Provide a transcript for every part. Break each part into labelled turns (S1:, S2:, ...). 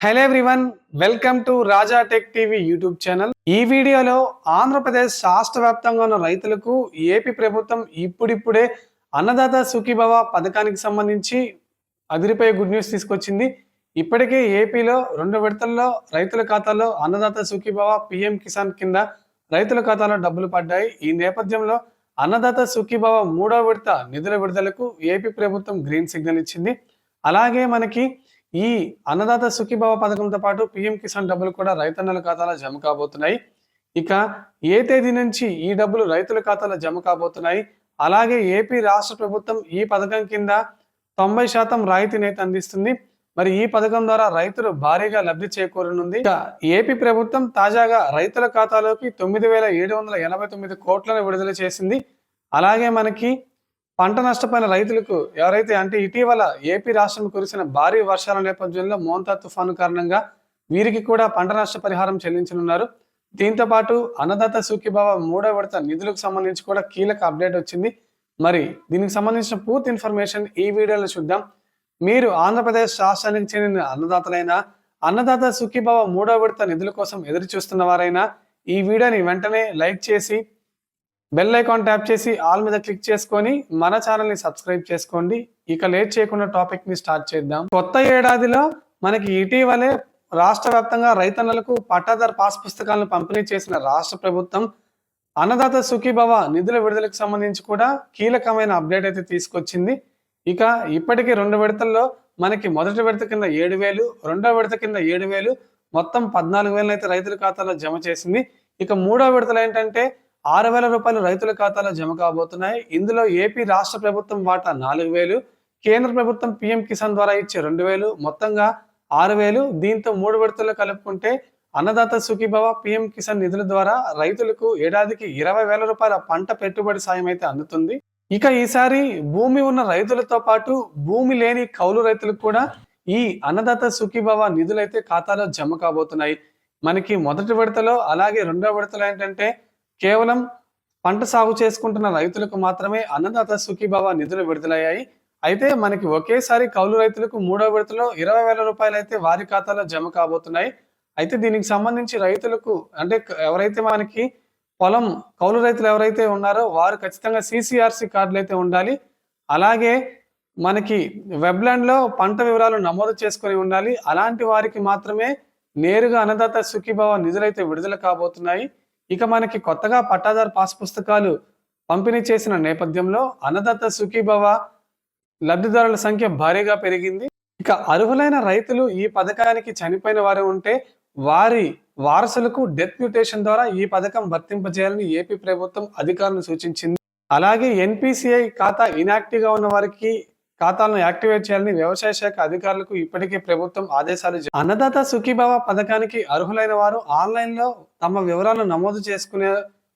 S1: Hello everyone welcome to Raja tech TV YouTube channel ఈ వీడియోలో ఆంధ్రప్రదేశ్ రాష్ట్ర వ్యాప్తంగా ఉన్న రైతులకు ఏపీ ప్రభుత్వం ఇప్పుడిప్పుడే అన్నదాత సుఖీభవ పథకానికి సంబంధించి అదిరిపోయే గుడ్ న్యూస్ తీసుకొచ్చింది. ఇప్పటికే ఏపీలో రెండు విడతల్లో రైతుల ఖాతాలో అన్నదాత సుఖీభవ పిఎం కిసాన్ కింద రైతుల ఖాతాలో డబ్బులు పడ్డాయి. ఈ నేపథ్యంలో అన్నదాత సుఖీభవ మూడో విడత నిధుల విడుదలకు ఏపీ ప్రభుత్వం గ్రీన్ సిగ్నల్ ఇచ్చింది. అలాగే మనకి ఈ అన్నదాత సుఖీభావ పథకంతో పాటు పిఎం కిసాన్ డబ్బులు కూడా రైతన్నల ఖాతాలో జమ కాబోతున్నాయి. ఇక ఏ తేదీ నుంచి ఈ డబ్బులు రైతుల ఖాతాలో జమ కాబోతున్నాయి? అలాగే ఏపీ రాష్ట్ర ప్రభుత్వం ఈ పథకం కింద తొంభై శాతం రాయితీని అయితే అందిస్తుంది. మరి ఈ పథకం ద్వారా రైతులు భారీగా లబ్ధి చేకూరనుంది. ఇక ఏపీ ప్రభుత్వం తాజాగా రైతుల ఖాతాలోకి తొమ్మిది వేల ఏడు వందల ఎనభై తొమ్మిది కోట్లను విడుదల చేసింది. అలాగే మనకి పంట నష్టపోయిన రైతులకు ఎవరైతే అంటే ఇటీవల ఏపీ రాష్ట్రం కురిసిన భారీ వర్షాల నేపథ్యంలో మోంతా తుఫాను కారణంగా వీరికి కూడా పంట నష్ట పరిహారం చెల్లించనున్నారు. దీంతో పాటు అన్నదాత సూఖ్యభావ మూడో విడత నిధులకు సంబంధించి కూడా కీలక అప్డేట్ వచ్చింది. మరి దీనికి సంబంధించిన పూర్తి ఇన్ఫర్మేషన్ ఈ వీడియోలో చూద్దాం. మీరు ఆంధ్రప్రదేశ్ రాష్ట్రానికి చెందిన అన్నదాతలైనా అన్నదాత సుఖీభావ మూడో విడత నిధుల కోసం ఎదురు చూస్తున్న వారైనా ఈ వీడియోని వెంటనే లైక్ చేసి బెల్ ఐకాన్ ట్యాప్ చేసి ఆల్ మీద క్లిక్ చేసుకొని మన ఛానల్ని సబ్స్క్రైబ్ చేసుకోండి. ఇక లేట్ చేయకుండా టాపిక్ని స్టార్ట్ చేద్దాం. కొత్త ఏడాదిలో మనకి ఇటీవలే రాష్ట్ర వ్యాప్తంగా రైతన్నలకు పట్టాదారు పాస్ పుస్తకాలను పంపిణీ చేసిన రాష్ట్ర ప్రభుత్వం అన్నదాత సుఖీభవ నిధుల విడుదలకు సంబంధించి కూడా కీలకమైన అప్డేట్ అయితే తీసుకొచ్చింది. ఇక ఇప్పటికీ రెండు విడతల్లో మనకి మొదటి విడత కింద ఏడు వేలు రెండో విడత కింద ఏడు వేలు మొత్తం పద్నాలుగు వేలను అయితే రైతుల ఖాతాలో జమ చేసింది. ఇక మూడో విడతలు ఏంటంటే ఆరు వేల రూపాయలు రైతుల ఖాతాలో జమ కాబోతున్నాయి. ఇందులో ఏపీ రాష్ట్ర ప్రభుత్వం వాటా నాలుగు వేలు కేంద్ర ప్రభుత్వం పిఎం కిసాన్ ద్వారా ఇచ్చే రెండు వేలు మొత్తంగా ఆరు వేలు. దీంతో మూడు విడతల్లో కలుపుకుంటే అన్నదాత సుఖీభవ పిఎం కిసాన్ నిధుల ద్వారా రైతులకు ఏడాదికి ఇరవై వేల రూపాయల పంట పెట్టుబడి సాయం అయితే అందుతుంది. ఇక ఈసారి భూమి ఉన్న రైతులతో పాటు భూమి లేని కౌలు రైతులకు కూడా ఈ అన్నదాత సుఖీభవ నిధులైతే ఖాతాలో జమ కాబోతున్నాయి. మనకి మొదటి విడతలో అలాగే రెండో విడతలో ఏంటంటే కేవలం పంట సాగు చేసుకుంటున్న రైతులకు మాత్రమే అన్నదాత సుఖీభవ నిధులు విడుదలయ్యాయి. అయితే మనకి ఒకేసారి కౌలు రైతులకు మూడో విడతలో ఇరవై వేల రూపాయలు అయితే వారి ఖాతాలో జమ కాబోతున్నాయి. అయితే దీనికి సంబంధించి రైతులకు అంటే ఎవరైతే మనకి పొలం కౌలు రైతులు ఎవరైతే ఉన్నారో వారు ఖచ్చితంగా సిసిఆర్సి కార్డులు అయితే ఉండాలి. అలాగే మనకి వెబ్లాండ్లో పంట వివరాలు నమోదు చేసుకొని ఉండాలి. అలాంటి వారికి మాత్రమే నేరుగా అన్నదాత సుఖీభవ నిధులైతే విడుదల కాబోతున్నాయి. ఇక మనకి కొత్తగా పట్టాదారు పాస్ పుస్తకాలు పంపిణీ చేసిన నేపథ్యంలో అన్నదాత సుఖీభవ లబ్ధిదారుల సంఖ్య భారీగా పెరిగింది. ఇక అర్హులైన రైతులు ఈ పథకానికి చనిపోయిన వారు ఉంటే వారి వారసులకు డెత్ మ్యూటేషన్ ద్వారా ఈ పథకం వర్తింపజేయాలని ఏపీ ప్రభుత్వం అధికారులను సూచించింది. అలాగే ఎన్పిసిఐ ఖాతా ఇనాక్టివ్గా ఉన్న వారికి ఖాతాలను యాక్టివేట్ చేయాలని వ్యవసాయ శాఖ అధికారులకు ఇప్పటికే ప్రభుత్వం ఆదేశాలు అన్నదాత సుఖీభావ పథకానికి అర్హులైన వారు ఆన్లైన్లో తమ వివరాలను నమోదు చేసుకునే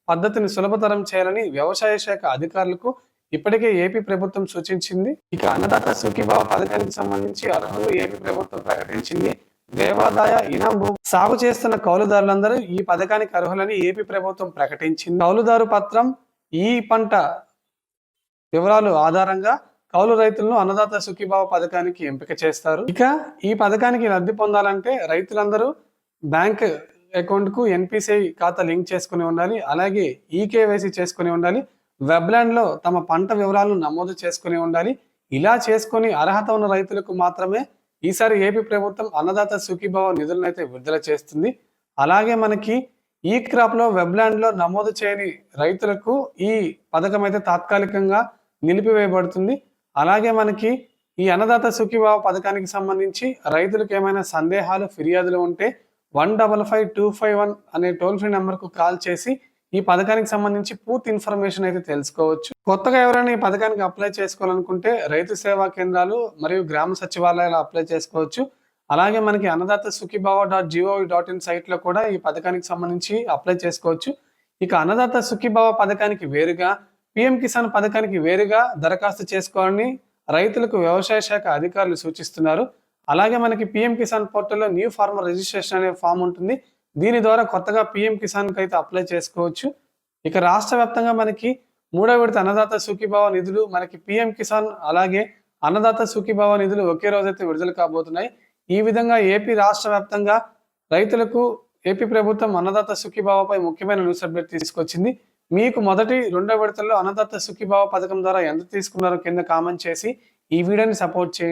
S1: పద్ధతిని సులభతరం చేయాలని వ్యవసాయ శాఖ అధికారులకు ఇప్పటికే ఏపీ ప్రభుత్వం సూచించింది. ఇక అన్నదాత సుఖీభావ పథకానికి సంబంధించి అర్హులు ఏపీ ప్రభుత్వం ప్రకటించింది. దేవాదాయ ఇనం భూ సాగు చేస్తున్న కౌలుదారులందరూ ఈ పథకానికి అర్హులని ఏపీ ప్రభుత్వం ప్రకటించింది. కౌలుదారు పత్రం ఈ పంట వివరాలు ఆధారంగా కౌలు రైతులను అన్నదాత సుఖీభావ పథకానికి ఎంపిక చేస్తారు. ఇక ఈ పథకానికి లబ్ధి పొందాలంటే రైతులందరూ బ్యాంక్ అకౌంట్కు ఎన్పిసిఐ ఖాతా లింక్ చేసుకుని ఉండాలి. అలాగే ఈకేవైసీ చేసుకుని ఉండాలి. వెబ్లాండ్లో తమ పంట వివరాలను నమోదు చేసుకుని ఉండాలి. ఇలా చేసుకొని అర్హత ఉన్న రైతులకు మాత్రమే ఈసారి ఏపీ ప్రభుత్వం అన్నదాత సుఖీభావ నిధులను అయితే విడుదల చేస్తుంది. అలాగే మనకి ఈ క్రాప్లో వెబ్లాండ్లో నమోదు చేయని రైతులకు ఈ పథకం అయితే తాత్కాలికంగా నిలిపివేయబడుతుంది. అలాగే మనకి ఈ అన్నదాత సుఖీభావ పథకానికి సంబంధించి రైతులకు ఏమైనా సందేహాలు ఫిర్యాదులు ఉంటే one double five two five one అనే టోల్ ఫ్రీ నెంబర్కు కాల్ చేసి ఈ పథకానికి సంబంధించి పూర్తి ఇన్ఫర్మేషన్ అయితే తెలుసుకోవచ్చు. కొత్తగా ఎవరైనా ఈ పథకానికి అప్లై చేసుకోవాలనుకుంటే రైతు సేవా కేంద్రాలు మరియు గ్రామ సచివాలయాలు అప్లై చేసుకోవచ్చు. అలాగే మనకి Annadata Sukhibhava dot G O V dot in సైట్లో కూడా ఈ పథకానికి సంబంధించి అప్లై చేసుకోవచ్చు. ఇక అన్నదాత సుఖీభావ పథకానికి వేరుగా పిఎం కిసాన్ పథకానికి వేరుగా దరఖాస్తు చేసుకోవాలని రైతులకు వ్యవసాయ శాఖ అధికారులు సూచిస్తున్నారు. అలాగే మనకి పిఎం కిసాన్ పోర్టల్లో న్యూ ఫార్మర్ రిజిస్ట్రేషన్ అనే ఫామ్ ఉంటుంది. దీని ద్వారా కొత్తగా పిఎం కిసాన్కి అయితే అప్లై చేసుకోవచ్చు. ఇక రాష్ట్ర వ్యాప్తంగా మనకి మూడో విడత అన్నదాత సుఖీభావ నిధులు మనకి పిఎం కిసాన్ అలాగే అన్నదాత సుఖీభావ నిధులు ఒకే రోజైతే విడుదల కాబోతున్నాయి. ఈ విధంగా ఏపీ రాష్ట్ర వ్యాప్తంగా రైతులకు ఏపీ ప్రభుత్వం అన్నదాత సుఖీభావపై ముఖ్యమైన న్యూస్ అప్డేట్ తీసుకొచ్చింది. మీకు మొదటి రెండో విడతల్లో అన్నదాత సుఖీభావ పథకం ద్వారా ఎంత తీసుకున్నారో కింద కామెంట్ చేసి ఈ వీడియోని సపోర్ట్ చేయండి.